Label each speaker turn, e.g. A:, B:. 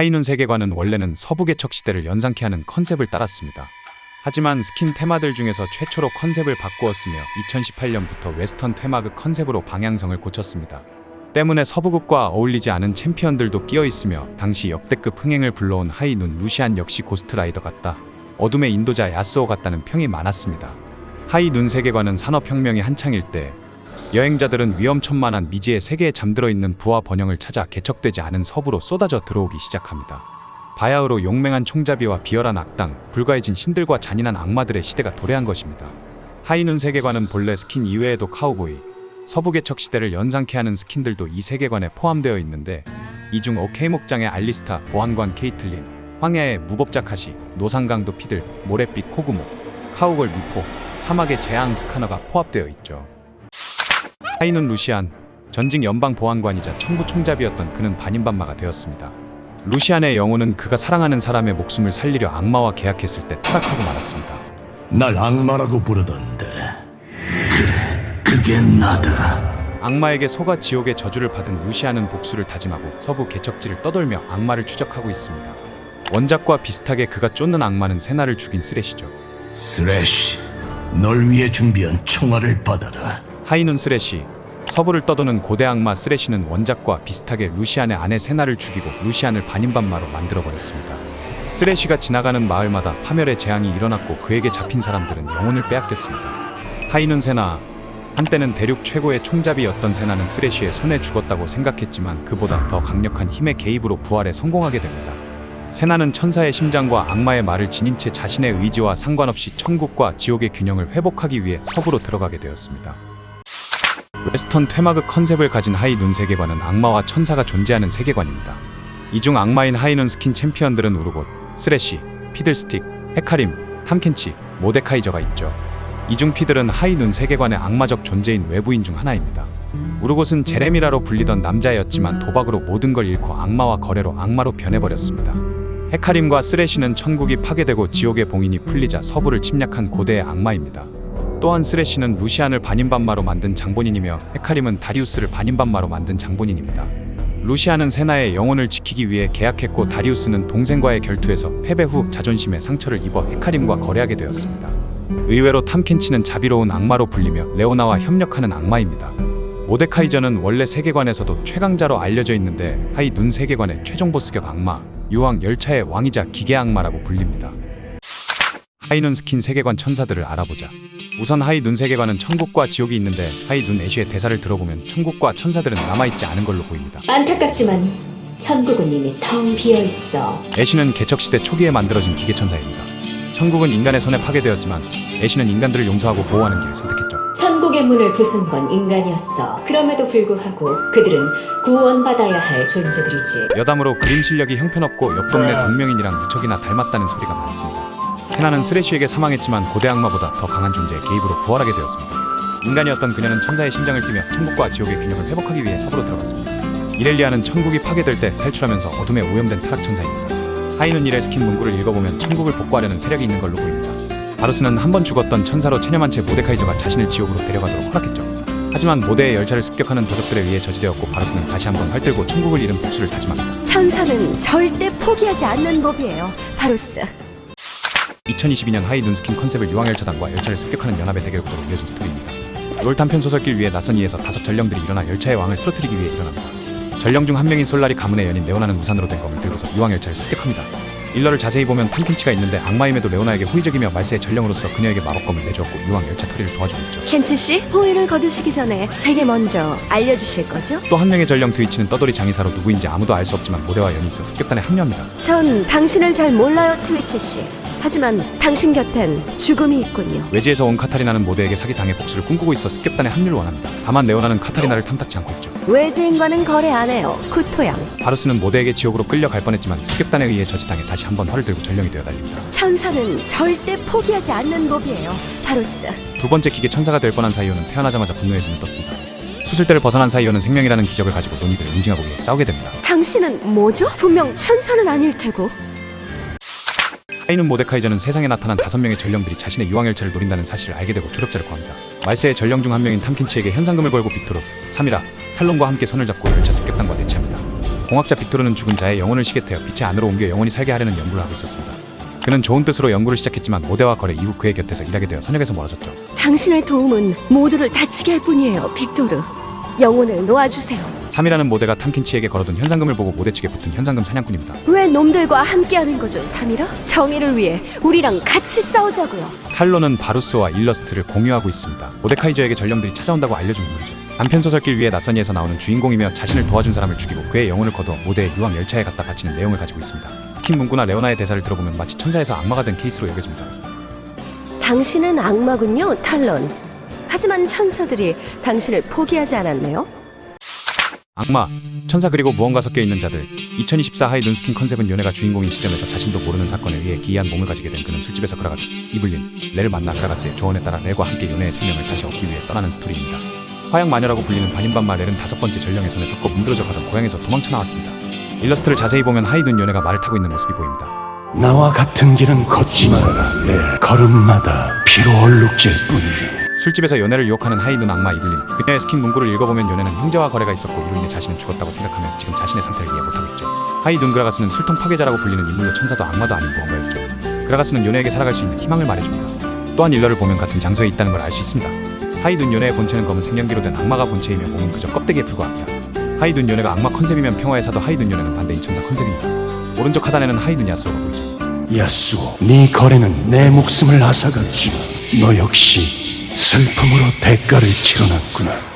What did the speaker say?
A: 하이눈 세계관은 원래는 서부 개척 시대를 연상케 하는 컨셉을 따랐습니다. 하지만 스킨 테마들 중에서 최초로 컨셉을 바꾸었으며 2018년부터 웨스턴 테마극 컨셉으로 방향성을 고쳤습니다. 때문에 서부극과 어울리지 않은 챔피언들도 끼어 있으며 당시 역대급 흥행을 불러온 하이눈 루시안 역시 고스트라이더 같다. 어둠의 인도자 야스오 같다는 평이 많았습니다. 하이눈 세계관은 산업혁명이 한창일 때 여행자들은 위험천만한 미지의 세계에 잠들어 있는 부와 번영을 찾아 개척되지 않은 서부로 쏟아져 들어오기 시작합니다. 바야흐로 용맹한 총잡이와 비열한 악당, 불가해진 신들과 잔인한 악마들의 시대가 도래한 것입니다. 하이눈 세계관은 본래 스킨 이외에도 카우보이, 서부 개척 시대를 연상케 하는 스킨들도 이 세계관에 포함되어 있는데 이 중 오케이 목장의 알리스타, 보안관 케이틀린, 황야의 무법자 카시, 노상강도 피들, 모래빛 코구모, 카우걸 미포, 사막의 재앙 스카너가 포함되어 있죠. 하이눈 루시안, 전직 연방 보안관이자 청부 총잡이였던 그는 반인반마가 되었습니다. 루시안의 영혼은 그가 사랑하는 사람의 목숨을 살리려 악마와 계약했을 때 타락하고 말았습니다.
B: 날 악마라고 부르던데. 그래, 그게 나다.
A: 악마에게 속아 지옥의 저주를 받은 루시안은 복수를 다짐하고 서부 개척지를 떠돌며 악마를 추적하고 있습니다. 원작과 비슷하게 그가 쫓는 악마는 세나를 죽인 쓰레시죠.
B: 스래시, 널 위해 준비한 총알을 받아라.
A: 하이눈 쓰레시 서부를 떠도는 고대 악마 쓰레시는 원작과 비슷하게 루시안의 아내 세나를 죽이고 루시안을 반인반마로 만들어버렸습니다. 쓰레시가 지나가는 마을마다 파멸의 재앙이 일어났고 그에게 잡힌 사람들은 영혼을 빼앗겼습니다. 하이눈 세나 한때는 대륙 최고의 총잡이였던 세나는 쓰레시의 손에 죽었다고 생각했지만 그보다 더 강력한 힘의 개입으로 부활에 성공하게 됩니다. 세나는 천사의 심장과 악마의 말을 지닌 채 자신의 의지와 상관없이 천국과 지옥의 균형을 회복하기 위해 서부로 들어가게 되었습니다. 웨스턴 테마극 컨셉을 가진 하이 눈 세계관은 악마와 천사가 존재하는 세계관입니다. 이 중 악마인 하이눈 스킨 챔피언들은 우르곳, 쓰레시, 피들스틱, 헤카림, 탐켄치, 모데카이저가 있죠. 이 중 피들은 하이눈 세계관의 악마적 존재인 외부인 중 하나입니다. 우르곳은 제레미라로 불리던 남자였지만 도박으로 모든 걸 잃고 악마와 거래로 악마로 변해버렸습니다. 헤카림과 쓰레시는 천국이 파괴되고 지옥의 봉인이 풀리자 서부를 침략한 고대의 악마입니다. 또한 쓰레시는 루시안을 반인반마로 만든 장본인이며 헤카림은 다리우스를 반인반마로 만든 장본인입니다. 루시안은 세나의 영혼을 지키기 위해 계약했고 다리우스는 동생과의 결투에서 패배 후 자존심에 상처를 입어 헤카림과 거래하게 되었습니다. 의외로 탐켄치는 자비로운 악마로 불리며 레오나와 협력하는 악마입니다. 모데카이저는 원래 세계관에서도 최강자로 알려져 있는데 하이 눈 세계관의 최종 보스격 악마, 유황 열차의 왕이자 기계 악마라고 불립니다. 하이눈 스킨 세계관 천사들을 알아보자. 우선 하이 눈 세계관은 천국과 지옥이 있는데 하이 눈 애쉬의 대사를 들어보면 천국과 천사들은 남아있지 않은 걸로 보입니다.
C: 안타깝지만 천국은 이미 텅 비어 있어.
A: 애쉬는 개척 시대 초기에 만들어진 기계 천사입니다. 천국은 인간의 손에 파괴되었지만 애쉬는 인간들을 용서하고 보호하는 길을 선택했죠.
C: 천국의 문을 부순 건 인간이었어. 그럼에도 불구하고 그들은 구원받아야 할 존재들이지.
A: 여담으로 그림 실력이 형편없고 옆 동네 동명인이랑 무척이나 닮았다는 소리가 많습니다. 세나는 쓰레쉬에게 사망했지만 고대 악마보다 더 강한 존재의 개입으로 부활하게 되었습니다. 인간이었던 그녀는 천사의 심장을 뛰며 천국과 지옥의 균형을 회복하기 위해 서부로 들어갔습니다. 이렐리아는 천국이 파괴될 때 탈출하면서 어둠에 오염된 타락 천사입니다. 하이눈 일의 스킨 문구를 읽어보면 천국을 복구하려는 세력이 있는 걸로 보입니다. 바루스는 한 번 죽었던 천사로 체념한 채 모데카이저가 자신을 지옥으로 데려가도록 허락했죠. 하지만 모대의 열차를 습격하는 도적들에 의해 저지되었고 바루스는 다시 한번 활들고 천국을 잃은 복수를 다짐합니다.
D: 천사는 절대 포기하지 않는 법이에요. 바루스.
A: 2022년 하이 눈스킨 컨셉을 유황 열차단과 열차를 습격하는 연합의 대결 구도로 이어진 스토리입니다. 롤 단편 소설길 위에 낯선 이에서 다섯 전령들이 일어나 열차의 왕을 쓰러뜨리기 위해 일어납니다. 전령 중 한 명인 솔라리 가문의 연인 레오나는 우산으로 된 검을 들고서 유황 열차를 습격합니다. 일러를 자세히 보면 탐켄치가 있는데 악마임에도 레오나에게 호의적이며 말세의 전령으로서 그녀에게 마법검을 내주었고 유황 열차 처리를 도와주고 있죠.
D: 켄치 씨, 호의를 거두시기 전에 제게 먼저 알려주실 거죠?
A: 또 한 명의 전령 트위치는 떠돌이 장의사로 누구인지 아무도 알 수 없지만 모대와 연이 있어 습격단에 합류합니다.
D: 전 당신을 잘 몰라요, 트위치 씨. 하지만 당신 곁엔 죽음이 있군요.
A: 외지에서 온 카타리나는 모대에게 사기당해 복수를 꿈꾸고 있어 습격단에 합류를 원합니다. 다만 레오나는 카타리나를 탐탁지 않고 있죠.
D: 외지인과는 거래 안 해요. 쿠토양.
A: 바루스는 모대에게 지옥으로 끌려갈 뻔했지만 습격단에 의해 저지당해 다시 한번 활을 들고 전령이 되어 달립니다.
D: 천사는 절대 포기하지 않는 법이에요. 바루스.
A: 두 번째 기계 천사가 될 뻔한 사이오는 태어나자마자 분노에 눈을 떴습니다. 수술대를 벗어난 사이오는 생명이라는 기적을 가지고 논의들을 응징하고 위해 싸우게 됩니다.
D: 당신은 뭐죠? 분명 천사는 아닐 테고.
A: 하이눈 모데카이저는 세상에 나타난 다섯 명의 전령들이 자신의 유황 열차를 노린다는 사실을 알게 되고 조력자를 구합니다. 말세의 전령 중 한 명인 탐킨치에게 현상금을 걸고 빅토르, 사미라, 탈론과 함께 손을 잡고 열차 습격단과 대치합니다. 공학자 빅토르는 죽은 자의 영혼을 시계태어 빛의 안으로 옮겨 영원히 살게 하려는 연구를 하고 있었습니다. 그는 좋은 뜻으로 연구를 시작했지만 모대와 거래 이후 그의 곁에서 일하게 되어 선역에서 멀어졌죠.
D: 당신의 도움은 모두를 다치게 할 뿐이에요, 빅토르. 영혼을 놓아주세요.
A: 3이라는 모대가 탐킨치에게 걸어둔 현상금을 보고 모대 측에 붙은 현상금 사냥꾼입니다.
D: 왜 놈들과 함께하는 거죠, 사미라? 정의를 위해 우리랑 같이 싸우자고요.
A: 탈론은 바루스와 일러스트를 공유하고 있습니다. 모데카이저에게 전령들이 찾아온다고 알려준 인물이죠. 단편 소설길 위에 낯선이에서 나오는 주인공이며 자신을 도와준 사람을 죽이고 그의 영혼을 거두어 모대의 유황 열차에 갖다 바치는 내용을 가지고 있습니다. 스킨 문구나 레오나의 대사를 들어보면 마치 천사에서 악마가 된 케이스로 여겨집니다.
D: 당신은 악마군요, 탈론. 하지만 천사들이 당신을 포기하지 않았네요.
A: 악마, 천사 그리고 무언가 섞여 있는 자들. 2024 하이 눈스킨 컨셉은 요네가 주인공인 시점에서 자신도 모르는 사건에 의해 기이한 몸을 가지게 된 그는 술집에서 그라가스, 이블린, 레를 만나 그라가스의 조언에 따라 레과 함께 요네의 생명을 다시 얻기 위해 떠나는 스토리입니다. 화양 마녀라고 불리는 반인반마 렐은 다섯 번째 전령의 손에 섞어 문드러져 가던 고향에서 도망쳐 나왔습니다. 일러스트를 자세히 보면 하이 눈 요네가 말을 타고 있는 모습이 보입니다.
B: 나와 같은 길은 걷지 말아라. 내 걸음마다 피로 얼룩질 뿐이야.
A: 술집에서 요네를 유혹하는 하이눈 악마 이블린 그녀의 스킨 문구를 읽어보면 요네는 형제와 거래가 있었고 이로 인해 자신은 죽었다고 생각하며 지금 자신의 상태를 이해 못하고 있죠. 하이 눈 그라가스는 술통 파괴자라고 불리는 인물로 천사도 악마도 아닌 무언가였죠. 그라가스는 요네에게 살아갈 수 있는 희망을 말해줍니다. 또한 일러를 보면 같은 장소에 있다는 걸 알 수 있습니다. 하이눈 요네의 본체는 검은 생명기로 된 악마가 본체이며 몸은 그저 껍데기에 불과합니다. 하이눈 요네가 악마 컨셉이면 평화의 사도 하이눈 요네는 반대인 천사 컨셉입니다. 오른쪽 하단에는 하이눈 야스오가 보이죠.
B: 야수오, 네 거래는 내 목숨을 앗아갔지만 너 역시 슬픔으로 대가를 치러놨구나.